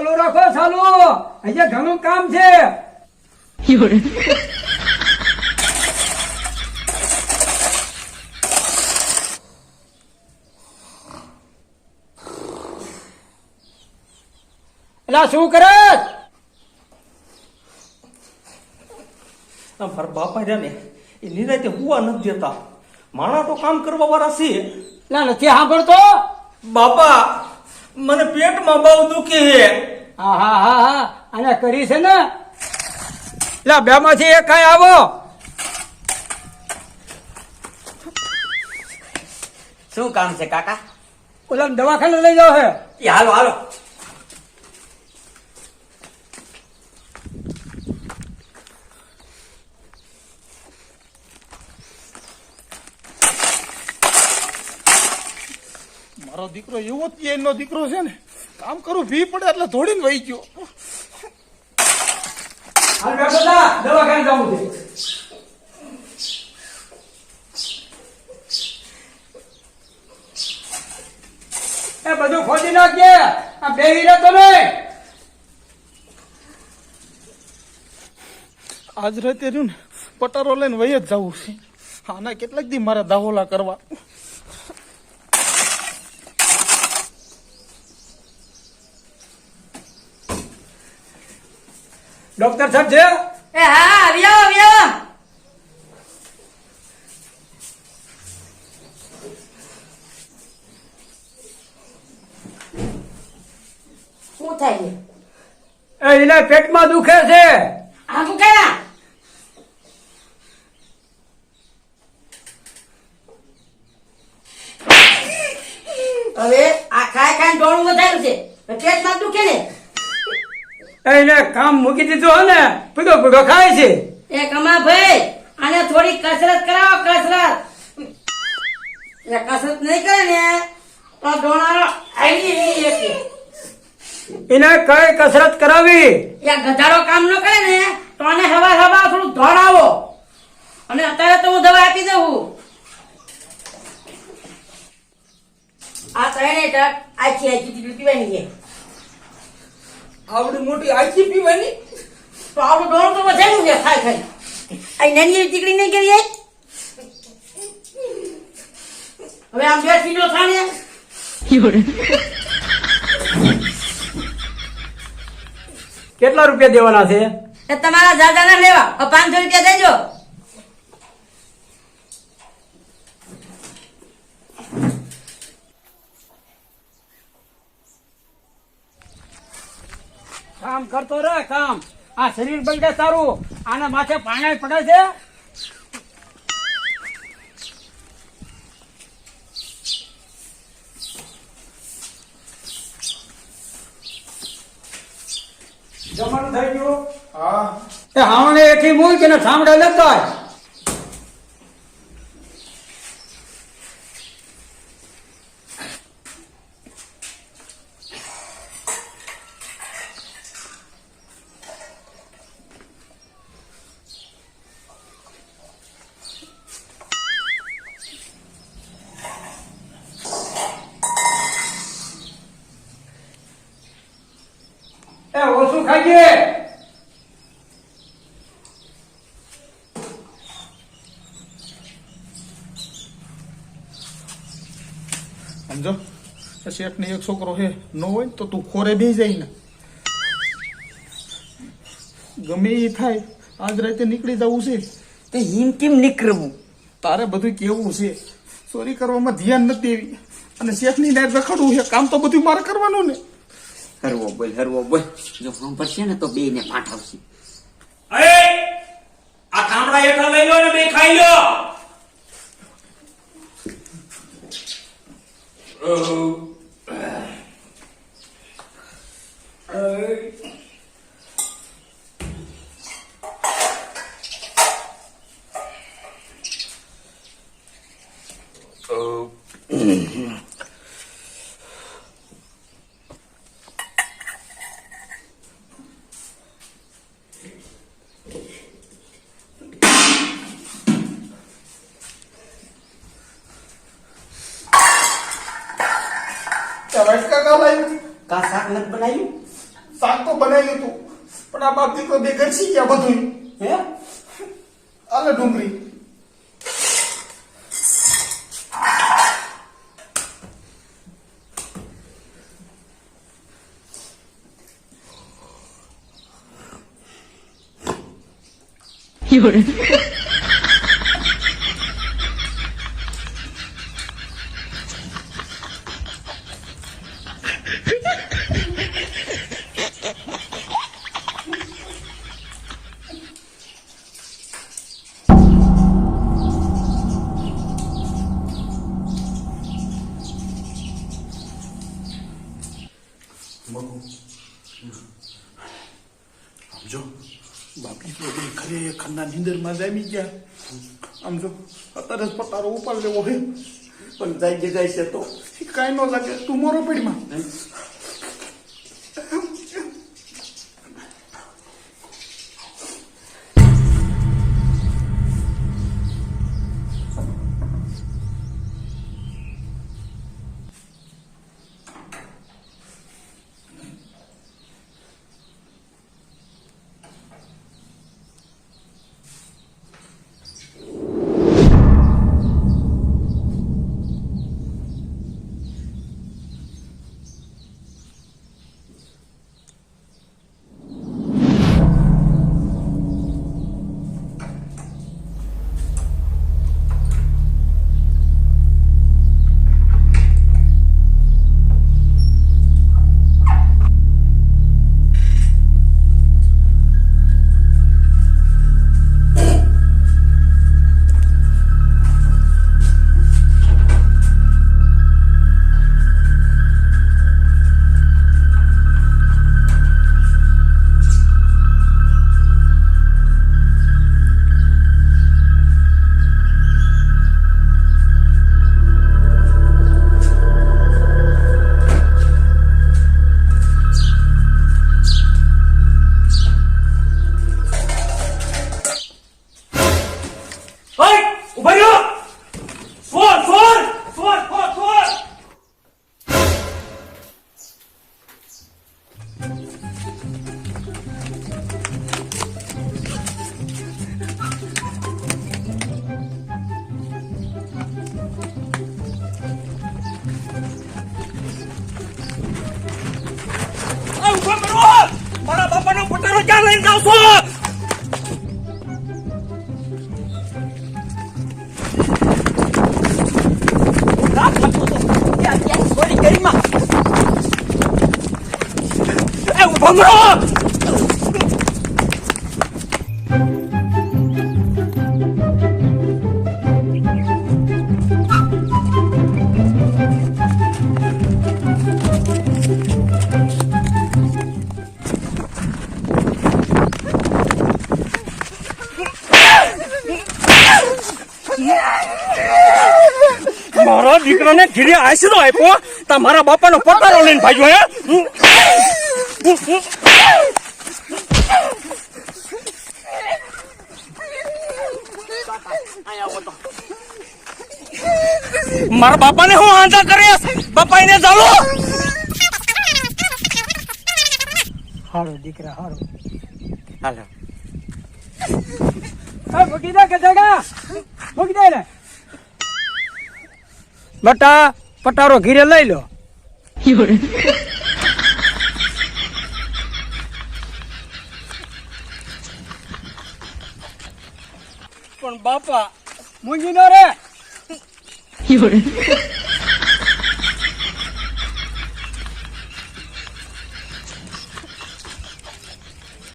ચાલુ રાખો ચાલુ. અહીંયા ઘણું કામ છે. એલા શું કરે? મારા બાપા રહ્યા ને એ નિરાતે હુવા નથી દેતા. માણા તો કામ કરવા વાળા છે. ના નથી સાંભળતો? બાપા મને પેટમાં બહુ દુખી છે. હા હા હા. હા અને કરી છે ને? એટલે બે માંથી એક કઈ આવો. શું કામ છે કાકા? ઓલા દવાખાને લઈ જાઓ હે. એ હાલો હાલો. મારો દીકરો એવો જ એનો દીકરો છે ને. કામ કરું ભી પડે એટલે ધોડીને વહી ગયો. હાલ બે બધા દવાખાને જવું છે. એ બધું ખોદી નાખજે. આ બે હીરા તો આજ રાતે રહ્યું ને પટારો લઈને વહી જ જવું છે. આના કેટલાક દી મારે દાહોલા કરવા. ડોક્ટર સાહેબ છે? એ હા આવ્યો આવ્યો શું થાય એ? એને પેટમાં દુખે છે. આ શું કયા? હવે આ ખાય ખાય ડોળું વધાર્યું છે. પેટમાં દુખે ને? એને કામ મૂકી દીધું હે ને પીધો પીધો ખાય છે. એ કમા ભાઈ આને થોડી કસરત કરાવો કસરત. એ કસરત નહીં કરે ને તો ડોણારો આવી નહીં શકે એને કઈ કસરત કરાવી? એ ગધારો કામ ન કરે ને તો આને હવા હવા થોડું દોડાવો અને અત્યારે તો હું દવા આપી દઉં. આ ત્રણેય ટક આખી આખી પીવાની છે. આવડી મોટી આખી પીવાની? તો આવડું ડોળું તો વધારે છે ખાઈ ખાઈ. આ નાની ટીકડી નહીં કરી? હવે આમ બે સીધો થાણે. કેટલા રૂપિયા દેવાના છે? એ તમારા દાદા ના લેવા પાંચસો રૂપિયા દેજો. કામ કરતો રે કામ. આ શરીર બગડે તારું. આના માથે પાણી પડે છે. જમણ થઈ ગયું? હા. એ હાવણે એથી મૂળ કે ને સાંભળે લેતો આય. એ ખાઈએ. સમજો? શેઠ ને એક છોકરો હે ન હોય તો તું ખોરે બી જાય ને ગમે એ થાય આજ રાતે નીકળી જવું છે. તે હિમ કેમ નીકળવું? તારે બધું કેવું છે? ચોરી કરવામાં ધ્યાન નથી દેવી. અને શેઠની નાયક રખડવું છે કામ તો બધું મારે કરવાનું ને. હરવો બોલ હરવો બોલ. જો સાંભળશે ને તો બે ને પાઠવશે અરે આ ખામડા હેઠળ લઈ લો ને બે ખાઈ લો. વાટકા કા શાક નથી બનાવ્યું? તો બનાવ્યું હતું પણ આ બાપ દીકરો બે ઘરસી ગયા બધું હે? આલે ડુંગળી. આમ જો બાપ દીકરો બે ખરેખરના નીંદરમાં જામી ગયા આમ જો અત્યારે જ પટારો ઉપાડ લેવો હે પણ જાય જાય છે તો કાંઈ ન લાગે. તું મોરો પડીમાં. એ ઊભો રહો મારા દીકરાને ઘીરે આશરો આપ્યો તમારા બાપાનો પટારો લઈને ભાગ્યો હે મારા બાપાને હું આંધા કરે બાપા એને ચાલો હારો દીકરા હારો હાલો. મૂકી દે ગધેડા મૂકી દે ને. બટા પટારો ઘીરે લઈ લો. પણ બાપા મૂંગી નો રે